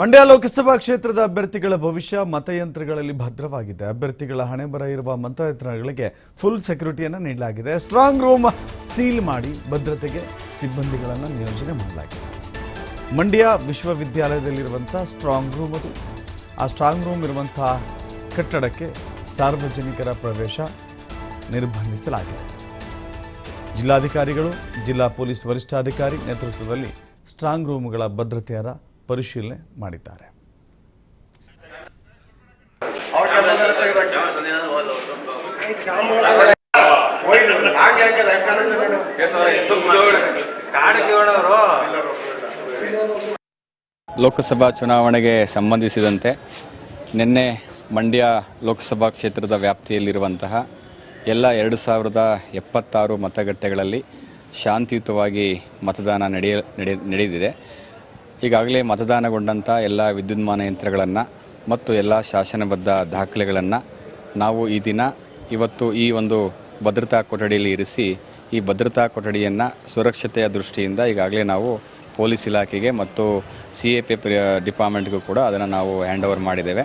ಮಂಡ್ಯ ಲೋಕಸಭಾ ಕ್ಷೇತ್ರದ ಅಭ್ಯರ್ಥಿಗಳ ಭವಿಷ್ಯ ಮತಯಂತ್ರಗಳಲ್ಲಿ ಭದ್ರವಾಗಿದೆ. ಅಭ್ಯರ್ಥಿಗಳ ಹಣೆ ಬರ ಇರುವ ಮತಯಂತ್ರಗಳಿಗೆ ಫುಲ್ ಸೆಕ್ಯೂರಿಟಿಯನ್ನು ನೀಡಲಾಗಿದೆ. ಸ್ಟ್ರಾಂಗ್ ರೂಮ್ ಸೀಲ್ ಮಾಡಿ ಭದ್ರತೆಗೆ ಸಿಬ್ಬಂದಿಗಳನ್ನು ನಿಯೋಜನೆ ಮಾಡಲಾಗಿದೆ. ಮಂಡ್ಯ ವಿಶ್ವವಿದ್ಯಾಲಯದಲ್ಲಿರುವಂಥ ಸ್ಟ್ರಾಂಗ್ ರೂಮ್ ಅದು. ಆ ಸ್ಟ್ರಾಂಗ್ ರೂಮ್ ಇರುವಂಥ ಕಟ್ಟಡಕ್ಕೆ ಸಾರ್ವಜನಿಕರ ಪ್ರವೇಶ ನಿರ್ಬಂಧಿಸಲಾಗಿದೆ. ಜಿಲ್ಲಾಧಿಕಾರಿಗಳು, ಜಿಲ್ಲಾ ಪೊಲೀಸ್ ವರಿಷ್ಠಾಧಿಕಾರಿ ನೇತೃತ್ವದಲ್ಲಿ ಸ್ಟ್ರಾಂಗ್ ರೂಮ್ಗಳ ಭದ್ರತೆಯರ ಪರಿಶೀಲನೆ ಮಾಡಿದ್ದಾರೆ. ಲೋಕಸಭಾ ಚುನಾವಣೆಗೆ ಸಂಬಂಧಿಸಿದಂತೆ ನಿನ್ನೆ ಮಂಡ್ಯ ಲೋಕಸಭಾ ಕ್ಷೇತ್ರದ ವ್ಯಾಪ್ತಿಯಲ್ಲಿರುವಂತಹ ಎಲ್ಲ ಎರಡು ಸಾವಿರದ ಎಪ್ಪತ್ತಾರು ಮತಗಟ್ಟೆಗಳಲ್ಲಿ ಶಾಂತಿಯುತವಾಗಿ ಮತದಾನ ನಡೆಯ ನಡೆ ನಡೆದಿದೆ. ಈಗಾಗಲೇ ಮತದಾನಗೊಂಡಂಥ ಎಲ್ಲ ವಿದ್ಯುನ್ಮಾನ ಯಂತ್ರಗಳನ್ನು ಮತ್ತು ಎಲ್ಲ ಶಾಸನಬದ್ಧ ದಾಖಲೆಗಳನ್ನು ನಾವು ಈ ದಿನ ಇವತ್ತು ಈ ಒಂದು ಭದ್ರತಾ ಕೊಠಡಿಯಲ್ಲಿ ಇರಿಸಿ ಈ ಭದ್ರತಾ ಕೊಠಡಿಯನ್ನು ಸುರಕ್ಷತೆಯ ದೃಷ್ಟಿಯಿಂದ ಈಗಾಗಲೇ ನಾವು ಪೊಲೀಸ್ ಇಲಾಖೆಗೆ ಮತ್ತು ಸಿ ಎ ಪಿ ಡಿಪಾರ್ಟ್ಮೆಂಟ್ಗೂ ಕೂಡ ಅದನ್ನು ನಾವು ಹ್ಯಾಂಡ್ ಓವರ್ ಮಾಡಿದ್ದೇವೆ.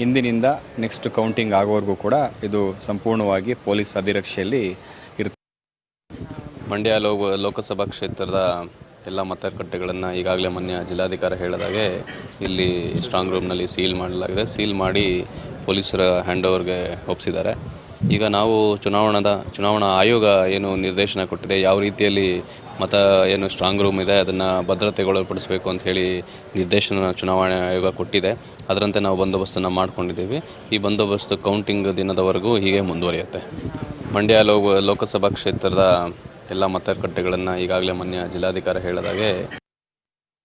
ಇಂದಿನಿಂದ ನೆಕ್ಸ್ಟ್ ಕೌಂಟಿಂಗ್ ಆಗೋವರೆಗೂ ಕೂಡ ಇದು ಸಂಪೂರ್ಣವಾಗಿ ಪೊಲೀಸ್ ಅಭಿರಕ್ಷೆಯಲ್ಲಿ ಇರ್ತ ಮಂಡ್ಯ ಲೋಕಸಭಾ ಕ್ಷೇತ್ರದ ಎಲ್ಲ ಮತಗಟ್ಟೆಗಳನ್ನು ಈಗಾಗಲೇ ಮೊನ್ನೆ ಜಿಲ್ಲಾಧಿಕಾರಿ ಹೇಳಿದಾಗೆ ಇಲ್ಲಿ ಸ್ಟ್ರಾಂಗ್ ರೂಮ್ನಲ್ಲಿ ಸೀಲ್ ಮಾಡಲಾಗಿದೆ. ಸೀಲ್ ಮಾಡಿ ಪೊಲೀಸರ ಹ್ಯಾಂಡ್ ಓವರ್ಗೆ ಒಪ್ಪಿಸಿದ್ದಾರೆ ಈಗ ನಾವು ಚುನಾವಣಾದ, ಚುನಾವಣಾ ಆಯೋಗ ಏನು ನಿರ್ದೇಶನ ಕೊಟ್ಟಿದೆ, ಯಾವ ರೀತಿಯಲ್ಲಿ ಮತ ಏನು ಸ್ಟ್ರಾಂಗ್ ರೂಮ್ ಇದೆ, ಅದನ್ನು ಭದ್ರತೆಗೊಳಪಡಿಸಬೇಕು ಅಂತ ಹೇಳಿ ನಿರ್ದೇಶನ ಚುನಾವಣಾ ಆಯೋಗ ಕೊಟ್ಟಿದೆ. ಅದರಂತೆ ನಾವು ಬಂದೋಬಸ್ತನ್ನು ಮಾಡ್ಕೊಂಡಿದ್ದೀವಿ. ಈ ಬಂದೋಬಸ್ತು ಕೌಂಟಿಂಗ್ ದಿನದವರೆಗೂ ಹೀಗೆ ಮುಂದುವರಿಯುತ್ತೆ. ಮಂಡ್ಯ ಲೋ ಲೋಕಸಭಾ ಕ್ಷೇತ್ರದ ಎಲ್ಲ ಮತಗಟ್ಟೆಗಳನ್ನು ಈಗಾಗಲೇ ಮೊನ್ನೆ ಜಿಲ್ಲಾಧಿಕಾರಿ ಹೇಳಿದಾಗೆ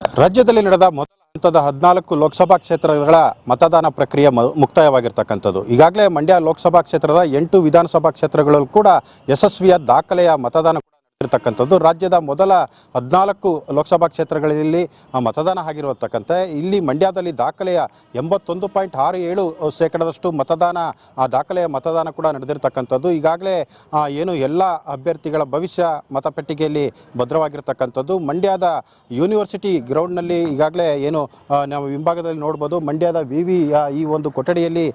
ರಾಜ್ಯದಲ್ಲಿ ನಡೆದ ಮೊದಲ ಹಂತದ ಹದಿನಾಲ್ಕು ಲೋಕಸಭಾ ಕ್ಷೇತ್ರಗಳ ಮತದಾನ ಪ್ರಕ್ರಿಯೆ ಮುಕ್ತಾಯವಾಗಿರ್ತಕ್ಕಂಥದ್ದು. ಈಗಾಗಲೇ ಮಂಡ್ಯ ಲೋಕಸಭಾ ಕ್ಷೇತ್ರದ ಎಂಟು ವಿಧಾನಸಭಾ ಕ್ಷೇತ್ರಗಳಲ್ಲೂ ಕೂಡ ಯಶಸ್ವಿಯ ದಾಖಲೆಯ ಮತದಾನ ಕೂಡ ರಾಜ್ಯದ ಮೊದಲ ಹದಿನಾಲ್ಕು ಲೋಕಸಭಾ ಕ್ಷೇತ್ರಗಳಲ್ಲಿ ಮತದಾನ ಆಗಿರತಕ್ಕಂಥ ಇಲ್ಲಿ ಮಂಡ್ಯದಲ್ಲಿ ದಾಖಲೆಯ ಎಂಬತ್ತೊಂದು ಪಾಯಿಂಟ್ ಆರು ಏಳು ಶೇಕಡದಷ್ಟು ಮತದಾನ, ಆ ದಾಖಲೆಯ ಮತದಾನ ಕೂಡ ನಡೆದಿರ್ತಕ್ಕಂಥದ್ದು. ಈಗಾಗಲೇ ಏನು ಎಲ್ಲ ಅಭ್ಯರ್ಥಿಗಳ ಭವಿಷ್ಯ ಮತಪೆಟ್ಟಿಗೆಯಲ್ಲಿ ಭದ್ರವಾಗಿರ್ತಕ್ಕಂಥದ್ದು. ಮಂಡ್ಯದ ಯೂನಿವರ್ಸಿಟಿ ಗ್ರೌಂಡ್ನಲ್ಲಿ ಈಗಾಗಲೇ ಏನು ನಾವು ಹಿಂಭಾಗದಲ್ಲಿ ನೋಡ್ಬೋದು, ಮಂಡ್ಯದ ವಿ ವಿ ಈ ಒಂದು ಕೊಠಡಿಯಲ್ಲಿ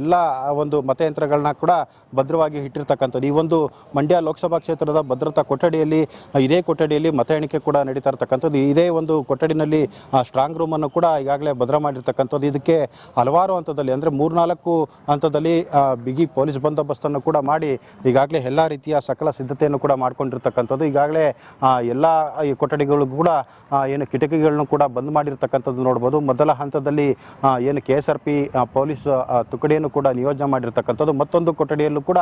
ಎಲ್ಲ ಒಂದು ಮತಯಂತ್ರಗಳನ್ನ ಕೂಡ ಭದ್ರವಾಗಿ ಇಟ್ಟಿರ್ತಕ್ಕಂಥದ್ದು. ಈ ಒಂದು ಮಂಡ್ಯ ಲೋಕಸಭಾ ಕ್ಷೇತ್ರದ ಭದ್ರತಾ ಕೊಠಡಿಯಲ್ಲಿ ಇದೇ ಕೊಠಡಿಯಲ್ಲಿ ಮತ ಎಣಿಕೆ ಕೂಡ ನಡೀತಾ ಇರ್ತಕ್ಕಂಥದ್ದು. ಇದೇ ಒಂದು ಕೊಠಡಿನಲ್ಲಿ ಸ್ಟ್ರಾಂಗ್ ರೂಮನ್ನು ಕೂಡ ಈಗಾಗಲೇ ಭದ್ರ ಮಾಡಿರ್ತಕ್ಕಂಥದ್ದು. ಇದಕ್ಕೆ ಹಲವಾರು ಹಂತದಲ್ಲಿ, ಅಂದ್ರೆ ಮೂರ್ನಾಲ್ಕು ಹಂತದಲ್ಲಿ ಬಿಗಿ ಪೊಲೀಸ್ ಬಂದೋಬಸ್ತನ್ನು ಕೂಡ ಮಾಡಿ, ಈಗಾಗಲೇ ಎಲ್ಲ ರೀತಿಯ ಸಕಲ ಸಿದ್ಧತೆಯನ್ನು ಕೂಡ ಮಾಡಿಕೊಂಡಿರ್ತಕ್ಕಂಥದ್ದು. ಈಗಾಗಲೇ ಎಲ್ಲ ಈ ಕೊಠಡಿಗಳು ಕೂಡ ಏನು ಕಿಟಕಿಗಳನ್ನು ಕೂಡ ಬಂದ್ ಮಾಡಿರ್ತಕ್ಕಂಥದ್ದು ನೋಡ್ಬೋದು. ಮೊದಲ ಹಂತದಲ್ಲಿ ಏನು ಕೆ ಪಿ ಪೊಲೀಸ್ ತುಕಡಿಯನ್ನು ಕೂಡ ನಿಯೋಜನೆ ಮಾಡಿರ್ತಕ್ಕಂಥದ್ದು. ಮತ್ತೊಂದು ಕೊಠಡಿಯಲ್ಲೂ ಕೂಡ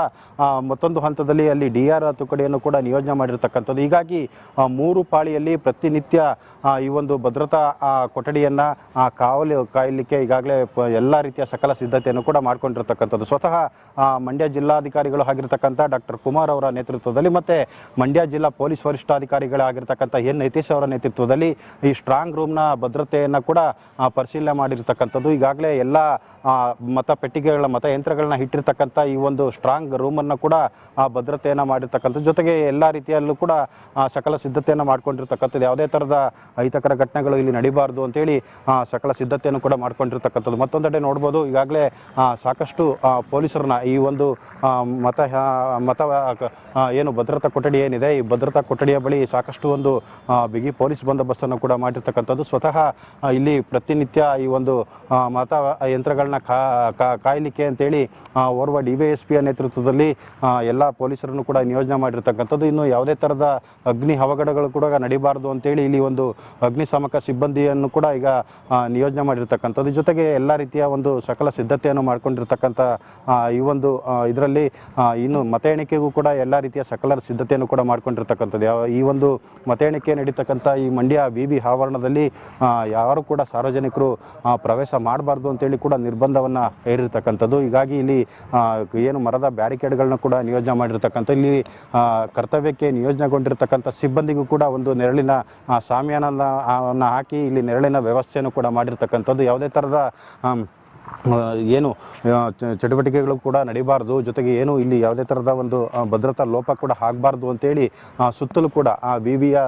ಮತ್ತೊಂದು ಹಂತದಲ್ಲಿ ಅಲ್ಲಿ ಡಿ ಆರ್ ತುಕಡಿಯನ್ನು ಕೂಡ ನಿಯೋಜನೆ ಮಾಡಿರ್ತಕ್ಕಂಥದ್ದು. ಹೀಗಾಗಿ ಮೂರು ಪಾಳಿಯಲ್ಲಿ ಪ್ರತಿನಿತ್ಯ ಈ ಒಂದು ಭದ್ರತಾ ಕೊಠಡಿಯನ್ನು ಕಾವಲು ಕಾಯಲಿಕ್ಕೆ ಈಗಾಗಲೇ ಎಲ್ಲ ರೀತಿಯ ಸಕಲ ಸಿದ್ಧತೆಯನ್ನು ಕೂಡ ಮಾಡಿಕೊಂಡಿರ್ತಕ್ಕಂಥದ್ದು. ಸ್ವತಃ ಮಂಡ್ಯ ಜಿಲ್ಲಾಧಿಕಾರಿಗಳು ಆಗಿರ್ತಕ್ಕಂಥ ಡಾಕ್ಟರ್ ಕುಮಾರ್ ಅವರ ನೇತೃತ್ವದಲ್ಲಿ ಮತ್ತೆ ಮಂಡ್ಯ ಜಿಲ್ಲಾ ಪೊಲೀಸ್ ವರಿಷ್ಠಾಧಿಕಾರಿಗಳಾಗಿರ್ತಕ್ಕಂಥ ಎನ್. ನಿತೀಶ್ ಅವರ ನೇತೃತ್ವದಲ್ಲಿ ಈ ಸ್ಟ್ರಾಂಗ್ ರೂಮ್ನ ಭದ್ರತೆಯನ್ನು ಕೂಡ ಪರಿಶೀಲನೆ ಮಾಡಿರ್ತಕ್ಕಂಥದ್ದು. ಈಗಾಗಲೇ ಎಲ್ಲ ಮತ ಪೆಟ್ಟಿಗೆಗಳ ಮತ ಯಂತ್ರಗಳನ್ನ ಇಟ್ಟಿರ್ತಕ್ಕಂಥ ಈ ಒಂದು ಸ್ಟ್ರಾಂಗ್ ರೂಮನ್ನು ಕೂಡ ಭದ್ರತೆಯನ್ನು ಮಾಡಿರ್ತಕ್ಕಂಥ ಜೊತೆಗೆ ಎಲ್ಲ ರೀತಿಯಲ್ಲೂ ಕೂಡ ಸಕಲ ಸಿದ್ಧತೆಯನ್ನು ಮಾಡ್ಕೊಂಡಿರ್ತಕ್ಕಂಥದ್ದು. ಯಾವುದೇ ಥರದ ಅಹಿತಕರ ಘಟನೆಗಳು ಇಲ್ಲಿ ನಡಿಬಾರ್ದು ಅಂತೇಳಿ ಸಕಲ ಸಿದ್ಧತೆಯನ್ನು ಕೂಡ ಮಾಡ್ಕೊಂಡಿರ್ತಕ್ಕಂಥದ್ದು. ಮತ್ತೊಂದೆಡೆ ನೋಡ್ಬೋದು, ಈಗಾಗಲೇ ಸಾಕಷ್ಟು ಪೊಲೀಸರನ್ನ ಈ ಒಂದು ಮತ ಮತ ಏನು ಭದ್ರತಾ ಕೊಠಡಿ ಏನಿದೆ, ಈ ಭದ್ರತಾ ಕೊಠಡಿಯ ಬಳಿ ಸಾಕಷ್ಟು ಒಂದು ಬಿಗಿ ಪೊಲೀಸ್ ಬಂದೋಬಸ್ತನ್ನು ಕೂಡ ಮಾಡಿರ್ತಕ್ಕಂಥದ್ದು. ಸ್ವತಃ ಇಲ್ಲಿ ಪ್ರತಿನಿತ್ಯ ಈ ಒಂದು ಮತ ಯಂತ್ರಗಳನ್ನ ಕಾಯಲಿಕ್ಕೆ ಅಂತೇಳಿ ಓರ್ವ ಡಿ ವೈ ಎಸ್ ಪಿಯ ನೇತೃತ್ವದಲ್ಲಿ ಎಲ್ಲ ಪೊಲೀಸರನ್ನು ಕೂಡ ನಿಯೋಜನೆ ಮಾಡಿರ್ತಕ್ಕಂಥದ್ದು. ಇನ್ನು ಯಾವುದೇ ಥರದ ಅಗ್ನಿ ಅವಘಡಗಳು ಕೂಡ ನಡಿಬಾರ್ದು ಅಂತೇಳಿ ಇಲ್ಲಿ ಒಂದು ಅಗ್ನಿಶಾಮಕ ಸಿಬ್ಬಂದಿಯನ್ನು ಕೂಡ ಈಗ ನಿಯೋಜನೆ ಮಾಡಿರ್ತಕ್ಕಂಥದ್ದು. ಜೊತೆಗೆ ಎಲ್ಲ ರೀತಿಯ ಒಂದು ಸಕಲ ಸಿದ್ಧತೆಯನ್ನು ಮಾಡಿಕೊಂಡಿರ್ತಕ್ಕಂಥ ಈ ಒಂದು ಇದರಲ್ಲಿ ಇನ್ನು ಮತ ಎಣಿಕೆಗೂ ಕೂಡ ಎಲ್ಲ ರೀತಿಯ ಸಕಲ ಸಿದ್ಧತೆಯನ್ನು ಕೂಡ ಮಾಡಿಕೊಂಡಿರ್ತಕ್ಕಂಥದ್ದು. ಯಾವ, ಈ ಒಂದು ಮತ ಎಣಿಕೆ ನಡೀತಕ್ಕಂಥ ಈ ಮಂಡ್ಯ ಬಿ ಬಿ ಆವರಣದಲ್ಲಿ ಯಾರು ಕೂಡ ಸಾರ್ವಜನಿಕರು ಪ್ರವೇಶ ಮಾಡಬಾರ್ದು ಅಂತೇಳಿ ಕೂಡ ನಿರ್ಬಂಧವನ್ನು ಹೇರಿರ್ತಕ್ಕಂಥದ್ದು. ಹೀಗಾಗಿ ಇಲ್ಲಿ ಏನು ಮರದ ಬ್ಯಾರಿಕೇಡ್ಗಳನ್ನ ಕೂಡ ನಿಯೋಜನೆ ಮಾಡಿರ್ತಕ್ಕಂಥ, ಇಲ್ಲಿ ಕರ್ತವ್ಯಕ್ಕೆ ನಿಯೋಜನೆಗೊಂಡಿರ್ತಕ್ಕಂಥ ಸಿಬ್ಬಂದಿಗೂ ಕೂಡ ಒಂದು ನೆರಳಿನ ಅನ್ನ ಹಾಕಿ ಇಲ್ಲಿ ನೆರಳಿನ ವ್ಯವಸ್ಥೆಯನ್ನು ಕೂಡ ಮಾಡಿರ್ತಕ್ಕಂಥದ್ದು ಯಾವುದೇ ಥರದ ಏನು ಚಟುವಟಿಕೆಗಳು ಕೂಡ ನಡಿಬಾರ್ದು. ಜೊತೆಗೆ ಏನು, ಇಲ್ಲಿ ಯಾವುದೇ ಥರದ ಒಂದು ಭದ್ರತಾ ಲೋಪ ಕೂಡ ಆಗಬಾರ್ದು ಅಂತೇಳಿ ಸುತ್ತಲೂ ಕೂಡ, ಆ ವಿವಿಯ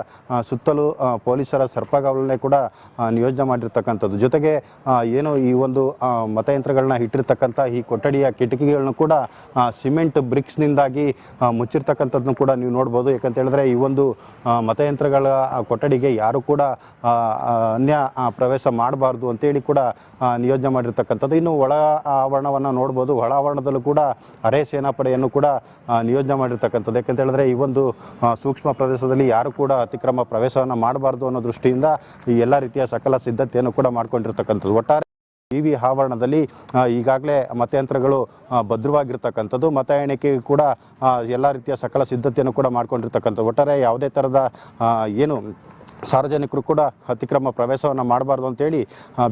ಸುತ್ತಲೂ ಪೊಲೀಸರ ಸರ್ಪಗಾವಲನ್ನೇ ಕೂಡ ನಿಯೋಜನೆ ಮಾಡಿರ್ತಕ್ಕಂಥದ್ದು. ಜೊತೆಗೆ ಏನು, ಈ ಒಂದು ಮತಯಂತ್ರಗಳನ್ನ ಇಟ್ಟಿರ್ತಕ್ಕಂಥ ಈ ಕೊಠಡಿಯ ಕಿಟಕಿಗಳನ್ನು ಕೂಡ ಸಿಮೆಂಟ್ ಬ್ರಿಕ್ಸ್ನಿಂದಾಗಿ ಮುಚ್ಚಿರ್ತಕ್ಕಂಥದ್ದನ್ನು ಕೂಡ ನೀವು ನೋಡ್ಬೋದು. ಯಾಕಂತ ಹೇಳಿದ್ರೆ, ಈ ಒಂದು ಮತಯಂತ್ರಗಳ ಕೊಠಡಿಗೆ ಯಾರು ಕೂಡ ಅನ್ಯ ಪ್ರವೇಶ ಮಾಡಬಾರ್ದು ಅಂತೇಳಿ ಕೂಡ ನಿಯೋಜನೆ ಮಾಡಿರ್ತಕ್ಕಂಥದ್ದು. ಇನ್ನು ಒಳ ಆವರಣವನ್ನು ನೋಡ್ಬೋದು. ಒಳ ಆವರಣದಲ್ಲೂ ಕೂಡ ಅರೆ ಸೇನಾಪಡೆಯನ್ನು ಕೂಡ ನಿಯೋಜನೆ ಮಾಡಿರ್ತಕ್ಕಂಥದ್ದು. ಯಾಕಂತ ಹೇಳಿದ್ರೆ ಈ ಒಂದು ಸೂಕ್ಷ್ಮ ಪ್ರದೇಶದಲ್ಲಿ ಯಾರು ಕೂಡ ಅತಿಕ್ರಮ ಪ್ರವೇಶವನ್ನು ಮಾಡಬಾರ್ದು ಅನ್ನೋ ದೃಷ್ಟಿಯಿಂದ ಈ ಎಲ್ಲ ರೀತಿಯ ಸಕಲ ಸಿದ್ಧತೆಯನ್ನು ಕೂಡ ಮಾಡಿಕೊಂಡಿರ್ತಕ್ಕಂಥದ್ದು. ಒಟ್ಟಾರೆ ಇ ವಿ ಆವರಣದಲ್ಲಿ ಈಗಾಗಲೇ ಮತಯಂತ್ರಗಳು ಭದ್ರವಾಗಿರ್ತಕ್ಕಂಥದ್ದು. ಮತ ಎಣಿಕೆಗೆ ಕೂಡ ಎಲ್ಲ ರೀತಿಯ ಸಕಲ ಸಿದ್ಧತೆಯನ್ನು ಕೂಡ ಮಾಡ್ಕೊಂಡಿರ್ತಕ್ಕಂಥದ್ದು. ಒಟ್ಟಾರೆ ಯಾವುದೇ ಥರದ ಏನು ಸಾರ್ವಜನಿಕರು ಕೂಡ ಅತಿಕ್ರಮ ಪ್ರವೇಶವನ್ನು ಮಾಡಬಾರ್ದು ಅಂತೇಳಿ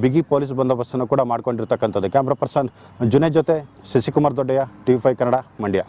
ಬಿಗಿ ಪೊಲೀಸ್ ಬಂದೋಬಸ್ತನ್ನು ಕೂಡ ಮಾಡ್ಕೊಂಡಿರ್ತಕ್ಕಂಥದ್ದು. ಕ್ಯಾಮ್ರಾ ಪರ್ಸನ್ ಜುನೇ ಜೊತೆ ಶಶಿಕುಮಾರ್ ದೊಡ್ಡಯ್ಯ ಟಿ ವಿ ಕನ್ನಡ, ಮಂಡ್ಯ.